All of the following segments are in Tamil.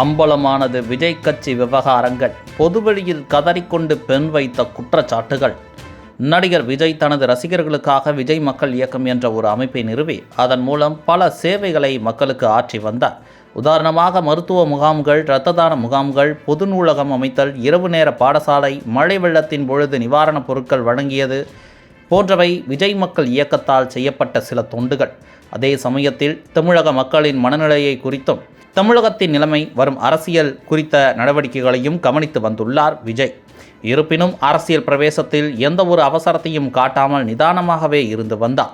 அம்பலமானது விஜய் கட்சி விவகாரங்கள். பொதுவெளியில் கதறிக்கொண்டு பெண் வைத்த குற்றச்சாட்டுகள். நடிகர் விஜய் தனது ரசிகர்களுக்காக விஜய் மக்கள் இயக்கம் என்ற ஒரு அமைப்பை நிறுவி அதன் மூலம் பல சேவைகளை மக்களுக்கு ஆற்றி வந்தார். உதாரணமாக மருத்துவ முகாம்கள் இரத்த தான முகாம்கள் பொது நூலகம் அமைத்தல் இரவு நேர பாடசாலை மழை வெள்ளத்தின் பொழுது நிவாரணப் பொருட்கள் வழங்கியது போன்றவை விஜய் மக்கள் இயக்கத்தால் செய்யப்பட்ட சில தொண்டுகள். அதே சமயத்தில் தமிழக மக்களின் மனநிலையை குறித்தும் தமிழகத்தின் நிலைமை வரும் அரசியல் குறித்த நடவடிக்கைகளையும் கவனித்து வந்துள்ளார் விஜய். இருப்பினும் அரசியல் பிரவேசத்தில் எந்த ஒரு அவசரத்தையும் காட்டாமல் நிதானமாகவே இருந்து வந்தார்.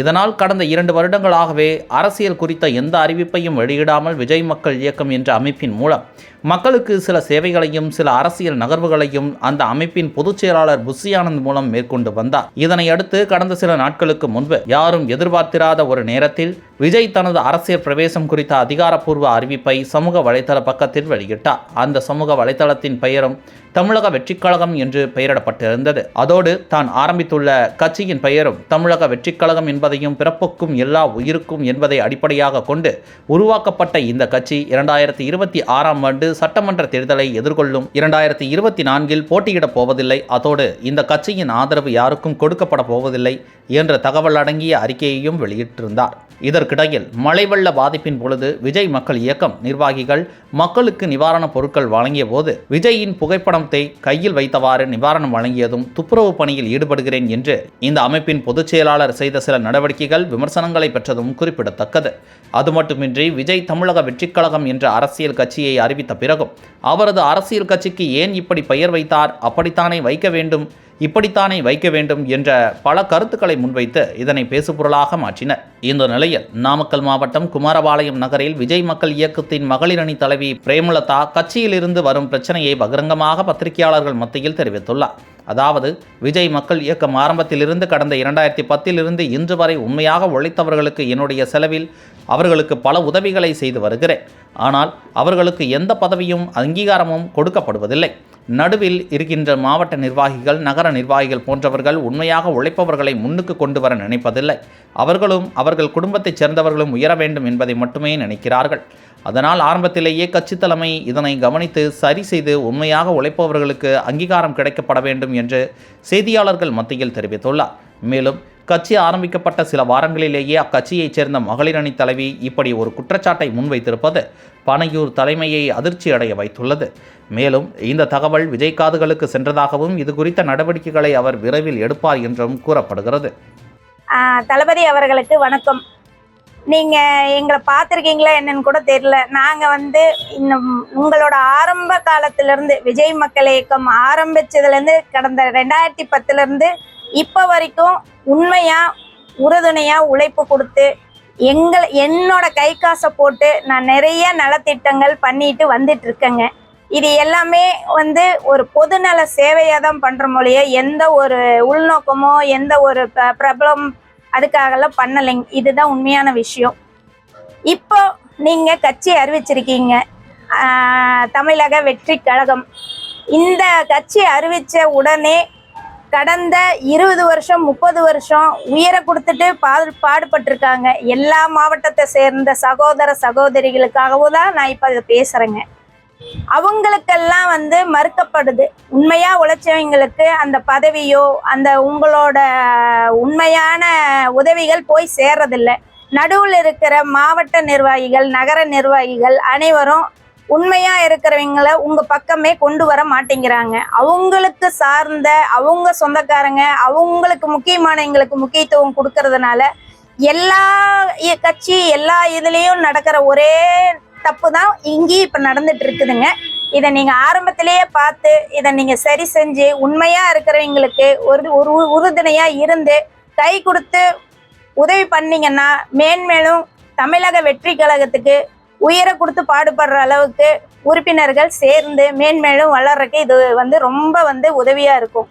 இதனால் கடந்த இரண்டு வருடங்களாகவே அரசியல் குறித்த எந்த அறிவிப்பையும் வெளியிடாமல் விஜய் மக்கள் இயக்கம் என்ற அமைப்பின் மூலம் மக்களுக்கு சில சேவைகளையும் சில அரசியல் நகர்வுகளையும் அந்த அமைப்பின் பொதுச் செயலாளர் புஷியானந்த் மூலம் மேற்கொண்டு வந்தார். இதனை அடுத்து கடந்த சில நாட்களுக்கு முன்பு யாரும் எதிர்பார்த்திராத ஒரு நேரத்தில் விஜய் தனது அரசியல் பிரவேசம் குறித்த அதிகாரப்பூர்வ அறிவிப்பை சமூக வலைதள பக்கத்தில் வெளியிட்டார். அந்த சமூக வலைதளத்தின் பெயரும் தமிழக வெற்றிக் கழகம் என்று பெயரிடப்பட்டிருந்தது. அதோடு தான் ஆரம்பித்துள்ள கட்சியின் பெயரும் தமிழக வெற்றிக் கழகம் என்பதையும் பிறப்புக்கும் எல்லா உயிருக்கும் என்பதை அடிப்படையாக கொண்டு உருவாக்கப்பட்ட இந்த கட்சி இரண்டாயிரத்தி இருபத்தி ஆறாம் ஆண்டு சட்டமன்ற தேர்தலை எதிர்கொள்ளும் இரண்டாயிரத்தி இருபத்தி நான்கில் போட்டியிடப் போவதில்லை. அதோடு இந்த கட்சியின் ஆதரவு யாருக்கும் கொடுக்கப்பட போவதில்லை என்ற தகவல் அடங்கிய அறிக்கையையும் வெளியிட்டிருந்தார். இதற்கிடையில் மழை வெள்ள பாதிப்பின் பொழுது விஜய் மக்கள் இயக்கம் நிர்வாகிகள் மக்களுக்கு நிவாரணப் பொருட்கள் வழங்கிய போது விஜயின் புகைப்படத்தை கையில் வைத்தவாறு நிவாரணம் வழங்கியதும் துப்புரவு பணியில் ஈடுபடுகிறேன் என்று இந்த அமைப்பின் பொதுச் செயலாளர் செய்த சில நடவடிக்கைகள் விமர்சனங்களை பெற்றதும் குறிப்பிடத்தக்கது. அது மட்டுமின்றி விஜய் தமிழக வெற்றிக்கழகம் என்ற அரசியல் கட்சியை அறிவித்த பிறகும். அவரது அரசியல் கட்சிக்கு ஏன் இப்படி பெயர் வைத்தார்? அப்படித்தானே வைக்க வேண்டும்? இப்படித்தானே வைக்க வேண்டும் என்ற பல கருத்துக்களை முன்வைத்து இதனை பேசுபொருளாக மாற்றினர். இந்த நிலையில் நாமக்கல் மாவட்டம் குமாரபாளையம் நகரில் விஜய் மக்கள் இயக்கத்தின் மகளிர் அணி தலைவி பிரேமலதா கட்சியிலிருந்து வரும் பிரச்சனையை பகிரங்கமாக பத்திரிகையாளர்கள் மத்தியில் தெரிவித்துள்ளார். அதாவது விஜய் மக்கள் இயக்கம் ஆரம்பத்திலிருந்து கடந்த இரண்டாயிரத்தி பத்திலிருந்து இன்று வரை உண்மையாக உழைத்தவர்களுக்கு என்னுடைய செலவில் அவர்களுக்கு பல உதவிகளை செய்து வருகிறேன். ஆனால் அவர்களுக்கு எந்த பதவியும் அங்கீகாரமும் கொடுக்கப்படுவதில்லை. நடுவில் இருக்கின்ற மாவட்ட நிர்வாகிகள் நகர நிர்வாகிகள் போன்றவர்கள் உண்மையாக உழைப்பவர்களை முன்னுக்கு கொண்டு வர நினைப்பதில்லை. அவர்களும் அவர்கள் குடும்பத்தைச் சேர்ந்தவர்களும் உயர வேண்டும் என்பதை மட்டுமே நினைக்கிறார்கள். அதனால் ஆரம்பத்திலேயே கட்சி தலைமை இதனை கவனித்து சரி செய்து உண்மையாக உழைப்பவர்களுக்கு அங்கீகாரம் கிடைக்கப்பட வேண்டும் என்று செய்தியாளர்கள் மத்தியில் தெரிவித்துள்ளார். மேலும் கட்சி ஆரம்பிக்கப்பட்ட சில வாரங்களிலேயே அக்கட்சியைச் சேர்ந்த மகளிர் அணி தலைவி இப்படி ஒரு குற்றச்சாட்டை முன்வைத்திருப்பது பனையூர் தலைமையை அதிர்ச்சி அடைய வைத்துள்ளது. மேலும் இந்த தகவல் விஜய் காதுகளுக்கு சென்றதாகவும் இது குறித்த நடவடிக்கைகளை அவர் விரைவில் எடுப்பார் என்றும் கூறப்படுகிறது. தளபதி அவர்களுக்கு வணக்கம். நீங்க எங்களை பார்த்துருக்கீங்களா என்னன்னு கூட தெரியல. நாங்க வந்து இன்னும் உங்களோட ஆரம்ப காலத்திலேருந்து விஜய் மக்கள் இயக்கம் ஆரம்பிச்சதுல இருந்து கடந்த ரெண்டாயிரத்தி பத்துல இருந்து இப்போ வரைக்கும் உண்மையாக உறுதுணையாக உழைப்பு கொடுத்து எங்கள் என்னோட கை காசை போட்டு நான் நிறைய நலத்திட்டங்கள் பண்ணிட்டு வந்துட்டு இருக்கேங்க. இது எல்லாமே வந்து ஒரு பொதுநல சேவையாக தான் பண்ணுற மொழிய எந்த ஒரு உள்நோக்கமோ எந்த ஒரு ப- பிரபலம் அதுக்காகலாம் பண்ணலைங்க. இதுதான் உண்மையான விஷயம். இப்போ நீங்கள் கட்சி அறிவிச்சிருக்கீங்க. தமிழக வெற்றி கழகம். இந்த கட்சி அறிவித்த உடனே கடந்த இருபது வருஷம் முப்பது வருஷம் உயிரை கொடுத்துட்டு பாடு பாடுபட்டிருக்காங்க. எல்லா மாவட்டத்தை சேர்ந்த சகோதர சகோதரிகளுக்காகவும் தான் நான் இப்போ அதை பேசுகிறேங்க அவங்களுக்கெல்லாம் வந்து மறுக்கப்படுது. உண்மையாக உழைச்சவங்களுக்கு அந்த பதவியோ அந்த உங்களோட உண்மையான உதவிகள் போய் சேர்றதில்ல. நடுவில் இருக்கிற மாவட்ட நிர்வாகிகள் நகர நிர்வாகிகள் அனைவரும் உண்மையா இருக்கிறவங்கள உங்க பக்கமே கொண்டு வர மாட்டேங்கிறாங்க. அவங்களுக்கு சார்ந்த அவங்க சொந்தக்காரங்க அவங்களுக்கு முக்கியமானவங்களுக்கு முக்கியத்துவம் கொடுக்கறதுனால எல்லா கட்சி எல்லா இதுலேயும் நடக்கிற ஒரே தப்பு தான் இங்கேயும் இப்போ நடந்துட்டு இருக்குதுங்க இதை நீங்கள் ஆரம்பத்திலேயே பார்த்து இதை நீங்கள் சரி செஞ்சு உண்மையாக இருக்கிறவங்களுக்கு ஒரு ஒரு உறுதுணையாக இருந்து கை கொடுத்து உதவி பண்ணீங்கன்னா மேன்மேலும் தமிழக வெற்றி கழகத்துக்கு உயிரை கொடுத்து பாடுபடுற அளவுக்கு உறுப்பினர்கள் சேர்ந்து மேன்மேலும் வளர்றதுக்கு இது வந்து ரொம்ப வந்து உதவியாக இருக்கும்.